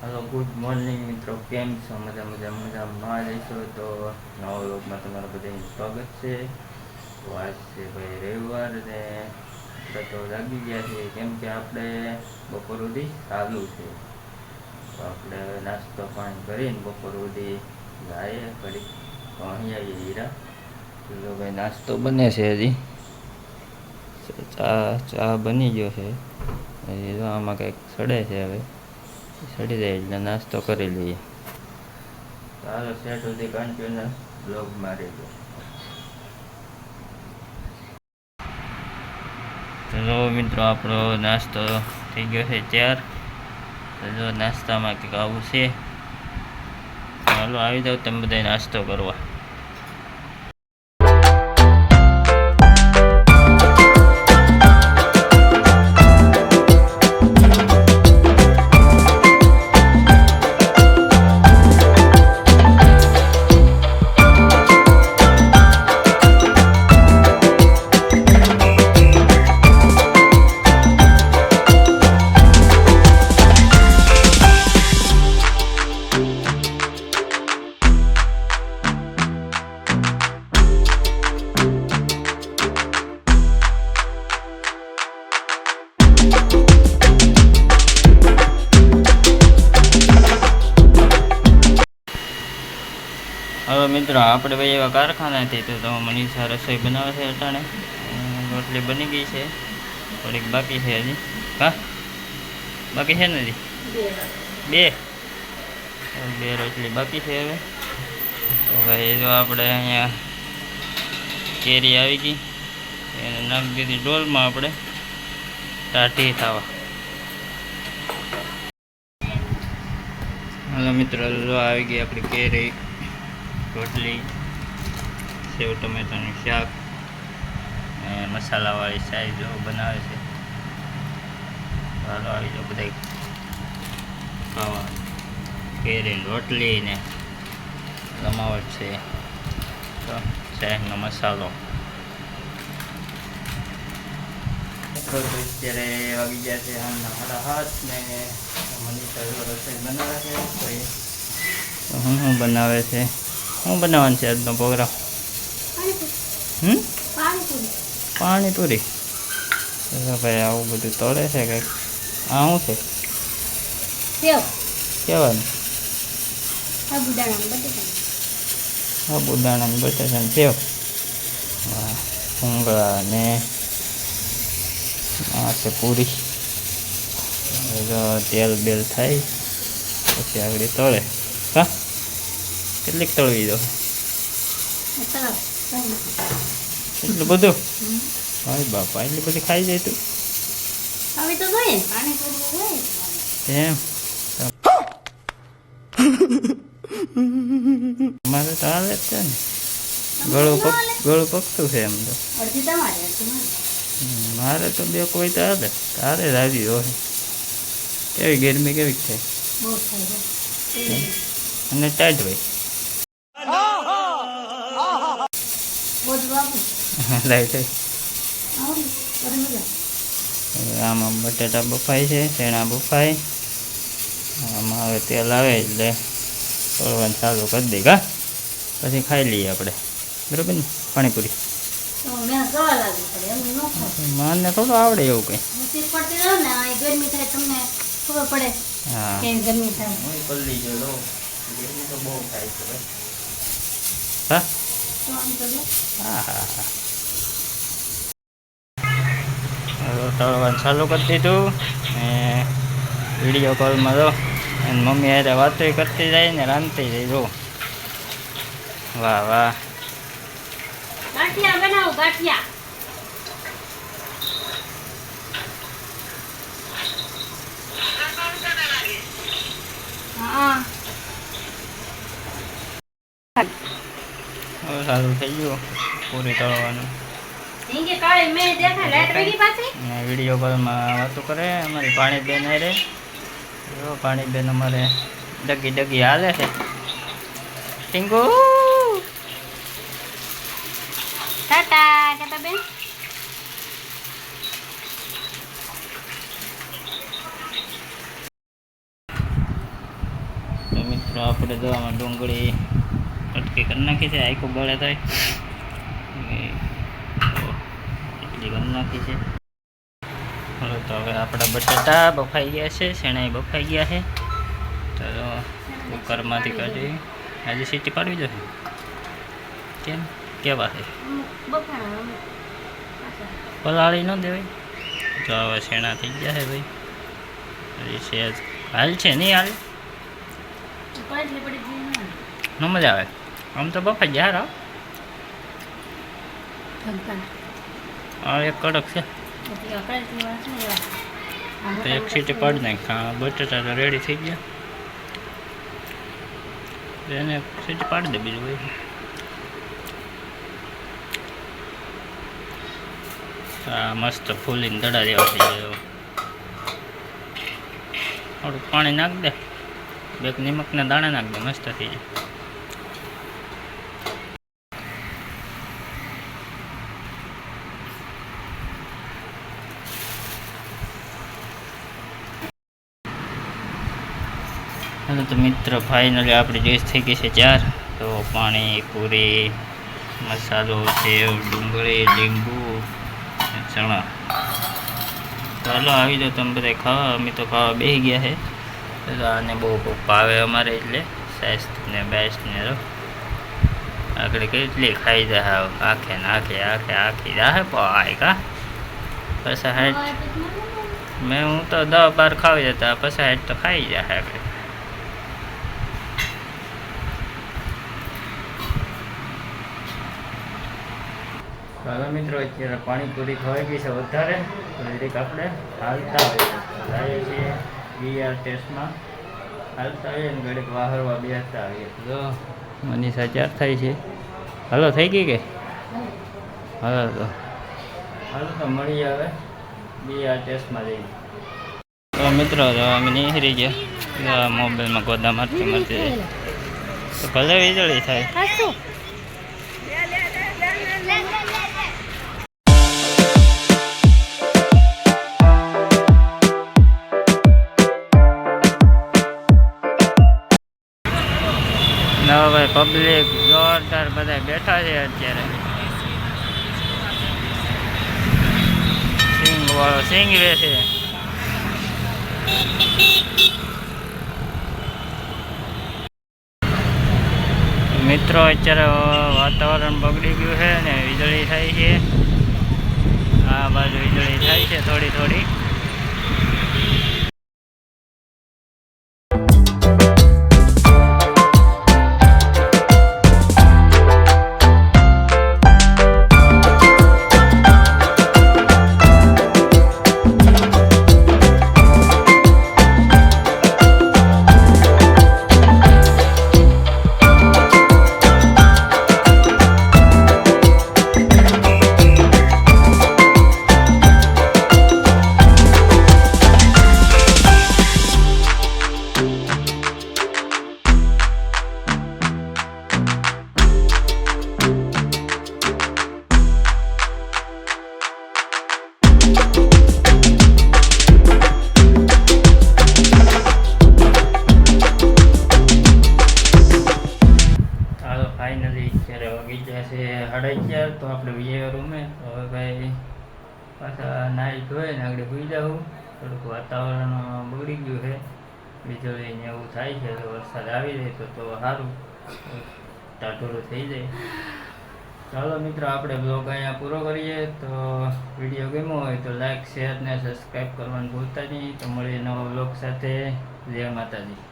Hello good morning મિત્રો. કેમ છો? મજા મજા, મજામાં રહીશો? તો નવા લોકમાં તમારું બધાનું સ્વાગત છે. તો આજ છે ભાઈ રવિવાર ને તો લાગી ગયા છે કેમ કે આપણે બપોર સુધી ચાલુ છે. તો આપણે નાસ્તો પાણી કરીને બપોર સુધી જાય ફરી તો અહીં આવીએ હીરા. તો ભાઈ નાસ્તો બને છે હજી. ચા ચા બની ગયો છે. હજી આમાં કંઈક સડે છે હવે. સડી જાય એટલે નાસ્તો કરી લઈએ. ચાલો સેટ સુધી કન્ટિન્યુ બ્લોગ મારી દો ચલો મિત્રો આપણો નાસ્તો થઈ ગયો છે ચાર ચલો નાસ્તામાં કંઈક આવું છે. ચાલો આવી જાવ તમે બધા નાસ્તો કરવા. મિત્રો, આપણે ભાઈ એવા કારખાનાથી તો તો મનીષા રસોઈ બનાવે છે અટાણે. રોટલી બની ગઈ છે. થોડીક બાકી છે હજી. હા? બાકી છે ને હજી? બે. બે રોટલી બાકી છે હવે. તો ભાઈ જો આપણે અહીંયા કેરી આવી ગઈ. એને નાખી દીધી ડોલમાં આપણે. ટાઢી થવા. હાલો મિત્રો, જો આવી ગઈ આપણી કેરી. રોટલી સેવ ટમેટાનું શાક અને મસાલાવાળી સાઈ જો બનાવે છે. ચાલો આવી જાઓ બધા ખાવા. કેરી રોટલી ને લમાવટ છે. તો શાકનો મસાલો. અત્યારે વાગી ગયા છે સાડા હાથ ને મનીષા રસોઈ બનાવે છે હું શું બનાવે છે? શું બનાવવાનું છે આજનો પ્રોગ્રામ? હમ? પાણીપુરી. ભાઈ આવું બધું તળે છે કંઈક આ શું છે? કહેવાનું સાબુદાણા બચે છે ને સેવ. ભૂંગળા ને આ છે પૂરી. તેલ બેલ થાય પછી આગળ તળે. હા? કેટલીક તળવી દો. એટલું બધું? ભાઈ બાપા એટલી બધી ખાઈ જાય તું? હવે એમ? મારે તો આવે જ છે ને. ગળું પક ગળું પકતું છે એમ તો. મારી. તો બે કોઈ તો આવે તારે રાજી હોય. કેવી ગરમી કેવી થાય. અને ટાઈટ હોય બધું આપું. લાઈટ આમાં બટેટા બફાય છે ચણા બફાય. આમાં હવે તેલ આવે એટલે તળવાનું ચાલુ કરી દઈ કા પછી ખાઈ લઈએ આપણે. બરાબર ને? પાણીપુરી. મને થોડું આવડે એવું કંઈ. હા પડતી રહો ને, આ ગરમી થાય તમને ખબર પડે હા. કેવી ગરમી થાય હા હા હવે તળવાનું ચાલુ કરી દીધું ને વીડિયો કોલમાં જો અને મમ્મી હારે વાતો કરતી જાય ને રાંધતી જાય જો વાહ વાહ. ગાંઠિયા બનાવો, ગાંઠિયા. સારું થઈ ગયું પૂરી તળવાનું ઝીંગી કાળી મે દેખા લાઈટ વહી ગઈ વિડિયો કોલમાં વાતો કરે અમારી પાણી બેન રે જો પાણી બેન અમારે ડગી ડગી હાલે છે. ટીંગુ! ટાટા કેતા બેન મિત્રો આપણે જો આમાં ડુંગળી અટકી કરી નાખી છે આખું બળે થાય એ તો એટલી નાખી છે. હવે તો હવે આપણા બટાટા બફાઈ ગયા છે શેણાઈ બફાઈ ગયા છે. તો કુકરમાંથી કાઢી, આજે સીટી પાડવી જશે કેમ? કેવા છે? પલાળી ન દેવાય. તો હવે શેણા થઈ ગયા છે ભાઈ. હજી સહેજ હાલ છે નહીં હાલ? ને. મજા આવે. આમ તો બફાઈ ગયા ધબકારા. આ એક કડક છે. આ. આ તો એક સીટી. પાડી નાખ. બટાટા તો રેડી થઈ ગયા. એને સીટી પાડી દે બીજું ભાઈ હા મસ્ત ફૂલીને દડા જેવા થઈ ગયો થોડુંક પાણી નાખ દે. બેક નિમકના દાણા નાખ દે મસ્ત થઈ જાય. હાલો તો મિત્ર ફાઇનલી આપણી ડીશ થઈ ગઈ છે ચાર. તો પાણી, પૂરી, મસાલો, સેવ, ડુંગળી, લીંબુ ચણા. ચાલો, આવી જાઓ તમે બધા ખાવા. અમે તો ખાવા બેસી ગયા છે. તો આને બહુ બહુ ભાવે અમારે એટલે સાઈઝ ને બેસ્ટ ને તો આગળ કેટલી ખાઈ જાય આખે નાખે આખે આખે જાય પાય કા? પછી આવે. મેં હું તો દવા બાર ખાવી જતા પછી હેઠ તો ખાઈ જાય આગળ. ચાલો મિત્રો, અત્યારે પાણીપુરી ખવાઈ ગઈ છે વધારે. તો આપણે હાલતા હોઈએ. જઈએ છીએ બીઆર ટેસ્ટમાં હાલતા હોઈએ ને ઘડીક વાહરવા બેસતા આવીએ તો મનીષા ચાર થાય છે. હાલો, થઈ ગઈ કે? હાલો તો. હાલો તો મળી આવે બીઆર ટેસ્ટમાં જઈને. મિત્રો તો અમે નીકળી ગયા. મોબાઈલમાં ગોદા મારતી મારતી ભલે વીજળી થાય. ભાઈ પબ્લિક જોરદાર બધા બેઠા છે અત્યારે. સિંગ વાળો સિંગ વેચે મિત્રો, અત્યારે વાતાવરણ બગડી ગયું છે ને વીજળી થાય છે. આ બાજુ વીજળી થાય છે થોડી થોડી. સાડા અગિયાર તો આપણે વિજય રૂમે. હવે ભાઈ પાછા નાઈ ધોઈ ને આગળ ભૂઈ જાઉં. થોડુંક વાતાવરણ બગડી ગયું છે. વીજળી ને એવું થાય છે. વરસાદ આવી જાય તો તો સારું. ટાઢોળું થઈ જાય. ચાલો મિત્રો, આપણે બ્લોગ અહીંયા પૂરો કરીએ. તો વીડિયો ગમ્યો હોય તો લાઈક, શેર ને સબસ્ક્રાઈબ કરવાનું ભૂલતા નહીં. તો મળીએ નવા બ્લોગ સાથે. જય માતાજી.